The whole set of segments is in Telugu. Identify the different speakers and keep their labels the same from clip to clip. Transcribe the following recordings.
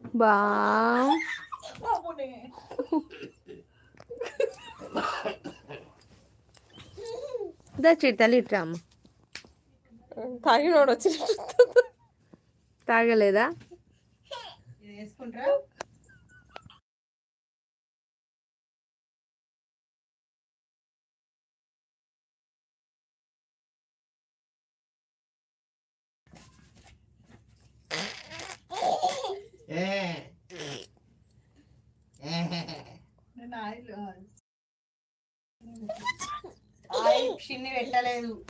Speaker 1: బా దా చిట్టలు ఇట్రామ్మ
Speaker 2: తాగినోడు వచ్చి
Speaker 1: తాగలేదా
Speaker 3: వేసుకుంటారా నేను ఆయిల్ ఆయిల్ చిన్ని పెట్టలేదు.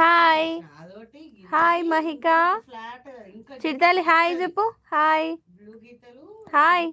Speaker 1: హాయ్. హాయ్ మహిక.
Speaker 3: ఫ్లాట్ ఇంకా
Speaker 1: చిడతలి హాయ్ చెప్పు. హాయ్. హాయ్.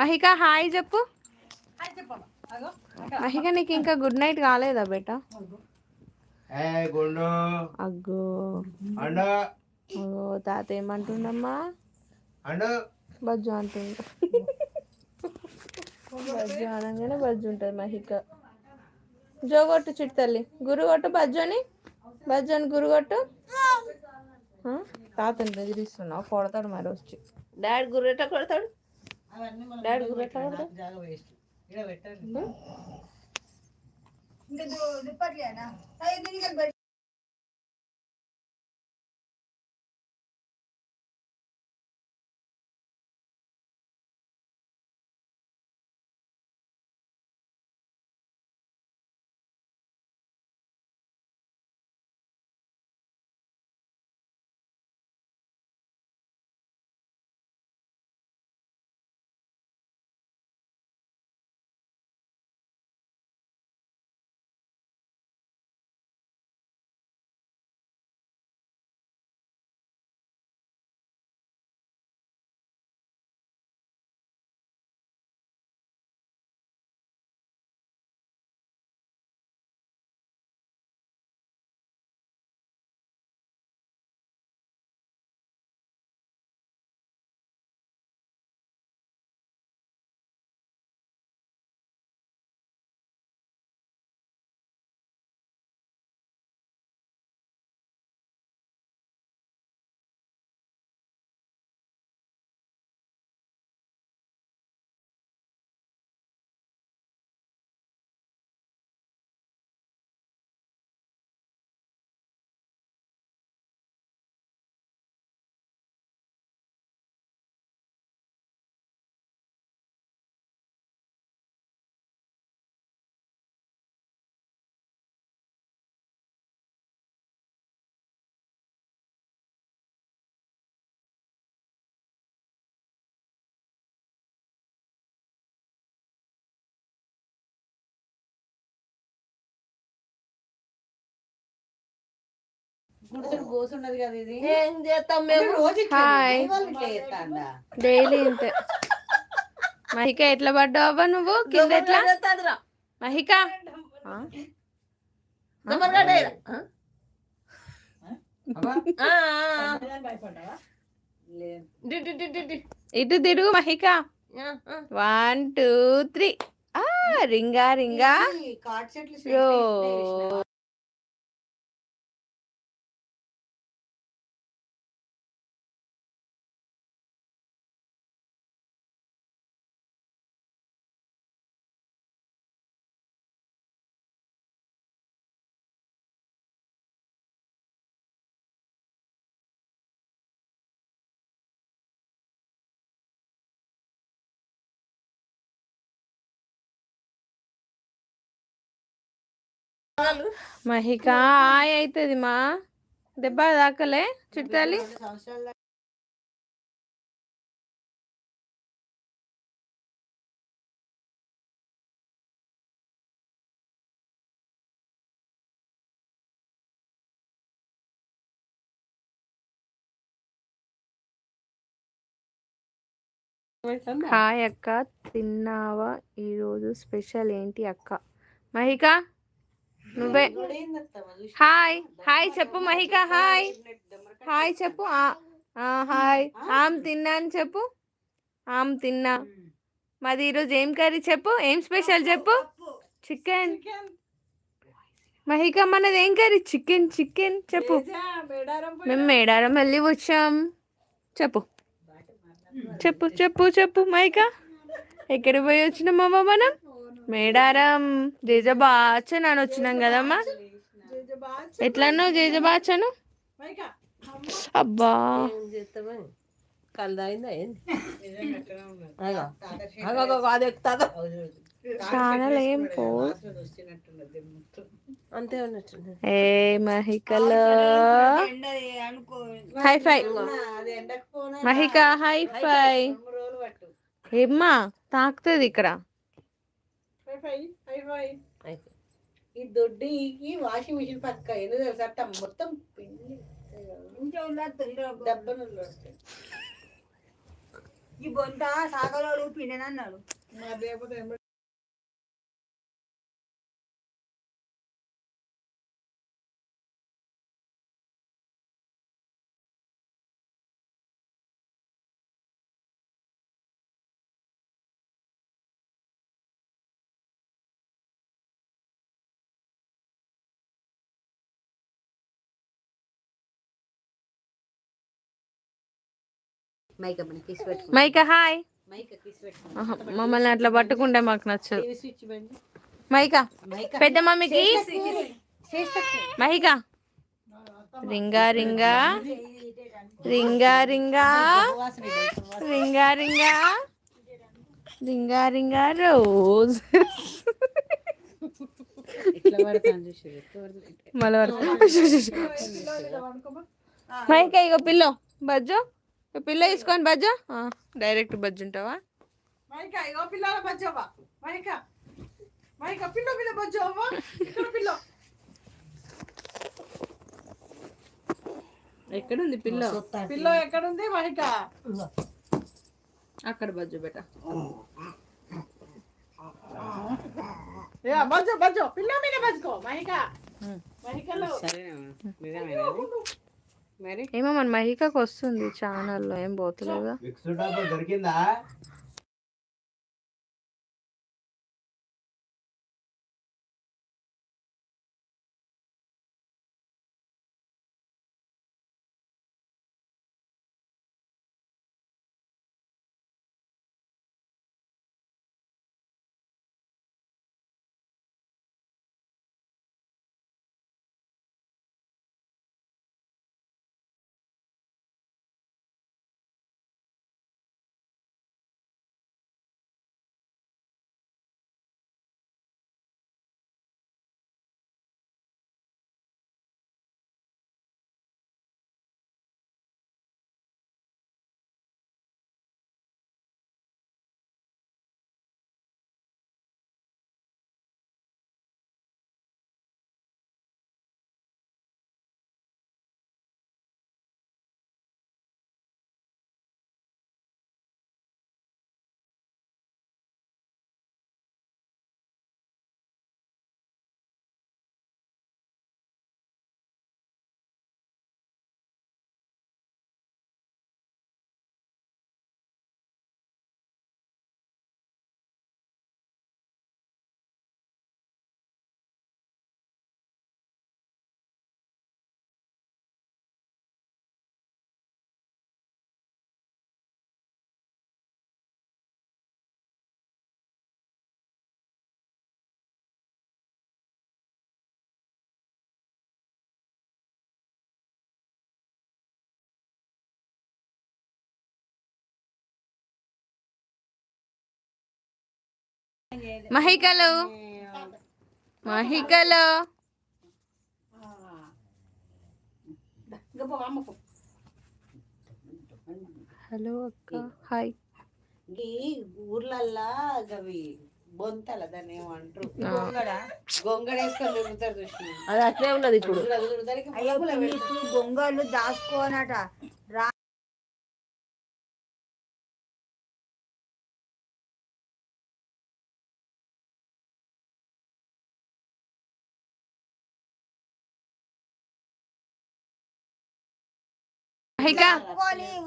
Speaker 1: మహిక హాయ్ చెప్పు. మహిక నీకు ఇంకా గుడ్ నైట్ కాలేదా బేటా? అగ్గో. అగో తాత ఏమంటుండమ్మా? బజ్జు అంటుండు. బజ్జు అనగానే బజ్జు ఉంటుంది మహిక. జోగొట్టు చిట్టల్లి గురుగొట్టు బజ్జుని? బజ్జుని గురుగొట్టు ఆ? తాతని బెదిరిస్తున్నావు కొడతాడు మరి వచ్చి. డాడీ గుర్రెట్ట కొడతాడు? డాడీ
Speaker 3: పెట్టాలి.
Speaker 1: కొడతాడు?
Speaker 3: జాగ వేస్ట్ ఇక్కడ పెట్టండి
Speaker 1: డైలీ ఇంతే. మహిక ఎట్లా పడ్డావా నువ్వు? కింద ఎట్లా? మహిక. ఇటు తిరుగు మహిక. వన్ టూ త్రీ ఆ రింగా రింగా. మహిక ఆయ్ అవుతుంది మా. దెబ్బ తాకలే చిట్టాలి. హాయ్ అక్క తిన్నావా? ఈరోజు స్పెషల్ ఏంటి అక్క? మహిక నువ్వే. హాయ్. హాయ్ చెప్పు మహిక హాయ్. హాయ్ చెప్పు. హాయ్. ఆమ్ తిన్నాను చెప్పు. ఆమ్ తిన్నా. మాది ఈరోజు ఏం కర్రీ చెప్పు? ఏం స్పెషల్ చెప్పు? చికెన్. మహిక మనది ఏం కర్రీ? చికెన్ చికెన్ చెప్పు. మేము మేడారం వెళ్ళి వచ్చాం. చెప్పు. చెప్పు చెప్పు చెప్పు మహిక. ఎక్కడ పోయి వచ్చినామమ్మా మనం? మేడారం జేజబాచన్ అని వచ్చినాం కదమ్మా. ఎట్లనో జేజబాచను? అబ్బా. ఛానల్ ఏం పో
Speaker 2: అంతే
Speaker 1: ఏ మహికల. హై ఫై. మహిక హై ఫై. ఏమ్మా తాకుతుంది ఇక్కడ.
Speaker 3: ఈ దొడ్డికి వాషింగ్ మిషన్ పక్క ఎందుకు తెలుసా? మొత్తం పిండి. దెబ్బలు.
Speaker 4: ఈ బొంత సాగలోడు పిండనన్నాడు.
Speaker 3: మరి లేకపోతే మైక్
Speaker 1: మైక హాయ్.
Speaker 3: మైక్
Speaker 1: మమ్మల్ని అట్లా పట్టుకుంటే మాకు నచ్చదు. మైక
Speaker 3: మైక్.
Speaker 1: పెద్ద మమ్మీకి? Mahika ring a ring a.
Speaker 3: Ring a
Speaker 1: ring a. Ring a ring a.
Speaker 3: Ring a ring a rose.
Speaker 1: మళ్ళీ మైక ఇగో పిల్లో బజ్జో. పిల్ల తీసుకొని బజ్జో? డైరెక్ట్ బజ్జు ఉంటావా?
Speaker 2: మైక ఇగో పిల్లల బజ్జవ్వ మైక మైక పిల్ల పిల్ల బజ్జవ్వ ఇక్కడ పిల్ల.
Speaker 1: ఎక్కడుంది పిల్ల?
Speaker 2: పిల్ల ఎక్కడుంది మైక?
Speaker 1: అక్కడ బజ్జు బెట
Speaker 2: బజ్జో బజ్జో. పిల్ల మీద బజ్జుకో మైక. మైకలో.
Speaker 3: నిజమేనా
Speaker 1: ఏమో మన మహికకు వస్తుంది ఛానల్లో ఏం పోతలేదా? మహికలు. మహికలు. హలో అక్క హాయ్.
Speaker 3: ఊర్లల్లా గవి బొంతల దాన్ని ఏమంటారు?
Speaker 4: గొంగడ
Speaker 3: గొంగడ. వేసుకొని తిరుగుతారు
Speaker 5: అది అట్లే ఉన్నది ఇప్పుడు.
Speaker 4: గొంగళ్ళు దాచుకోనట. రా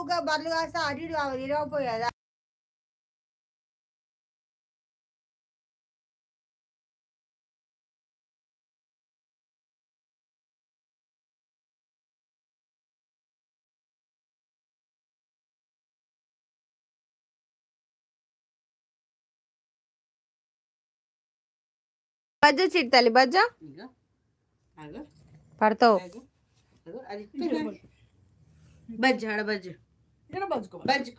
Speaker 4: ఊగా బదులు కాస్త అటు ఇటు కావాలి ఇరవపోయేదా
Speaker 1: బజ్జ చిట్టాలి బజ్జ? పడతావు
Speaker 3: అగో, అగో, అది ఇప్పిరా. బజ్జు ఆడ
Speaker 2: బజ్జుకో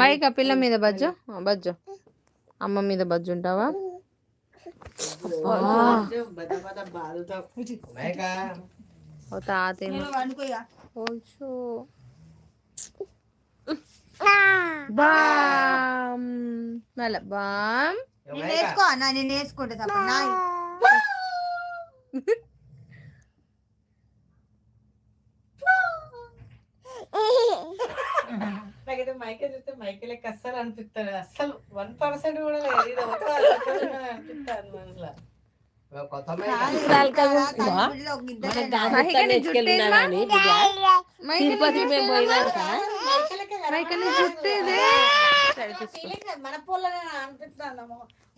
Speaker 1: మహిక పిల్ల మీద బజ్జు? ఆ, బజ్జు. అమ్మ మీద బజ్జు ఉంటావా?
Speaker 6: మేక.
Speaker 1: ఓచో బామ్. మళ్ళా బామ్.
Speaker 4: నేను వేసుకో నేను వేసుకుంటా తప్ప నా
Speaker 3: నాకైతే మైకే చూస్తే మైకే లెక్క అస్సలు అనిపిస్తుంది అస్సలు వన్ పర్సెంట్ కూడా లేదు. ఇది ఒక అనిపిస్తుంది మనసులో
Speaker 5: తిరుపతి మేము? పోయినాక
Speaker 3: మన పొల్లనే అనిపిస్తుంది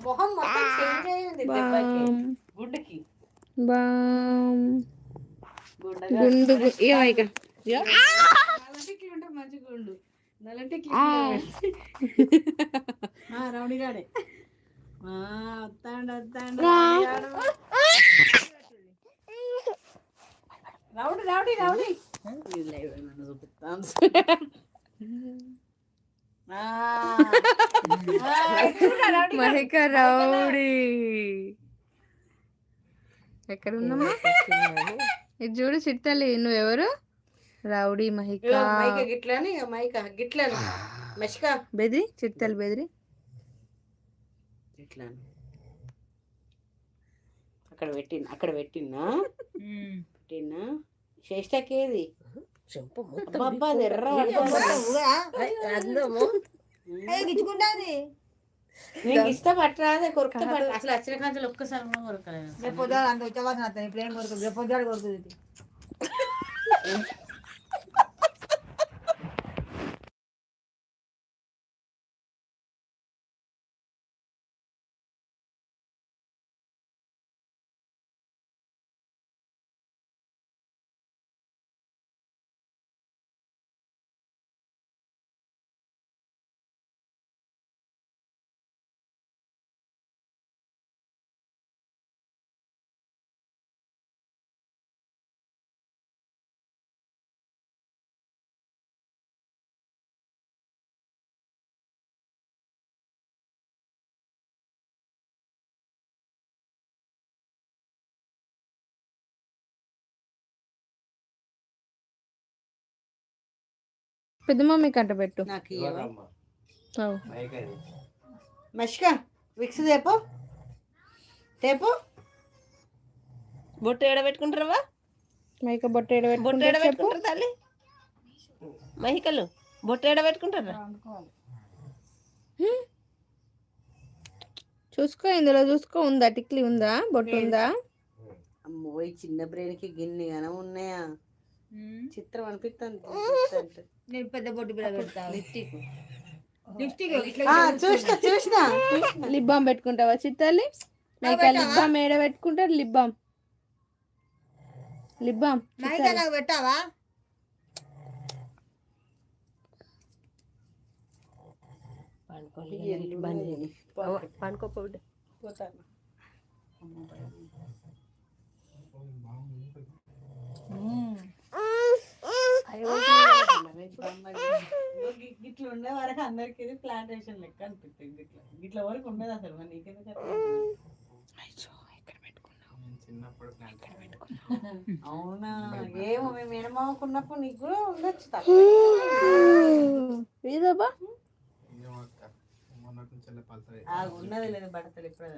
Speaker 3: మొహం మొత్తం చేంజ్ అయింది గుడ్డుకి
Speaker 1: గుండు గు-
Speaker 3: రౌడీ రాడే. వస్తాండు వస్తాండు. Rowdy rowdy. రౌడీ నన్ను చూపిస్తాను.
Speaker 1: మహిక రౌడీ. ఎక్కడ ఉన్నామా ఇది చూడు చిట్టలి నువ్వెవరు? రౌడీ మహిక.
Speaker 3: మైక గిట్లని మైక గిట్లని. మషిక.
Speaker 1: బెదిరి చిట్టలి బెదిరి
Speaker 3: గిట్లని. అక్కడ పెట్టిన అక్కడ పెట్టినా పెట్టినా శ్రేష్టకేది
Speaker 5: చెంప మొత్తం
Speaker 3: అబ్బా ఎర్ర
Speaker 5: అందము.
Speaker 4: గిచ్చుకుంటాది.
Speaker 3: నీకు కొరక అసలు వచ్చిన కాంచెలు ఒక్కసారి కూడా కొరకలేదు.
Speaker 4: రేపు పొద్దున అంత వచ్చేవాసన ఇప్పుడు ఏం కొరకు రేపు
Speaker 1: పెద్ద మమ్మీ కంట పెట్టు.
Speaker 3: మషిక విక్స్ తేపో. తేపో.
Speaker 5: బొట్టు ఏడ పెట్టుకుంటారవా
Speaker 1: మైక బొట్ట ఏడ
Speaker 5: బొట్టు ఏడ
Speaker 1: పెట్టుకుంటావు చెప్పు
Speaker 5: పెట్టుకుంటారు తల్లి. మహికలు బొట్టు ఏడ పెట్టుకుంటారా
Speaker 1: చూసుకో ఇందులో చూసుకో. ఉందా? టిక్లీ ఉందా? బొట్టు ఉందా?
Speaker 3: అమ్మో ఈ చిన్న బ్రెయిన్కి గిన్ని గానం ఉన్నాయా? చిత్రం అనిపిస్తుంది
Speaker 4: నేను పెద్ద బొట్టు బిల్ల పెడతా.
Speaker 3: లిప్టిక్
Speaker 4: లిప్స్టిక్
Speaker 3: చూసిన చూసిన.
Speaker 1: లిప్ బామ్ పెట్టుకుంటావా చిత్తాలి మైక లిప్ బామ్ ఏడ పెట్టుకుంటారు? Lip balm. Lip balm
Speaker 4: Maika నాకు పెట్టావా?
Speaker 3: ఇట్లా ఉండే వరకు అందరికి ఇది ప్లాంటేషన్ లెక్క అనిపిస్తుంది ఇట్లా ఇట్లా వరకు ఉండదు అసలు మరి నీకెందుకు అవునా? ఏమో మేము మేనమామకున్నప్పుడు నీకు కూడా ఉండొచ్చు ఆ ఉన్నది లేదు బడతలు ఎప్పుడు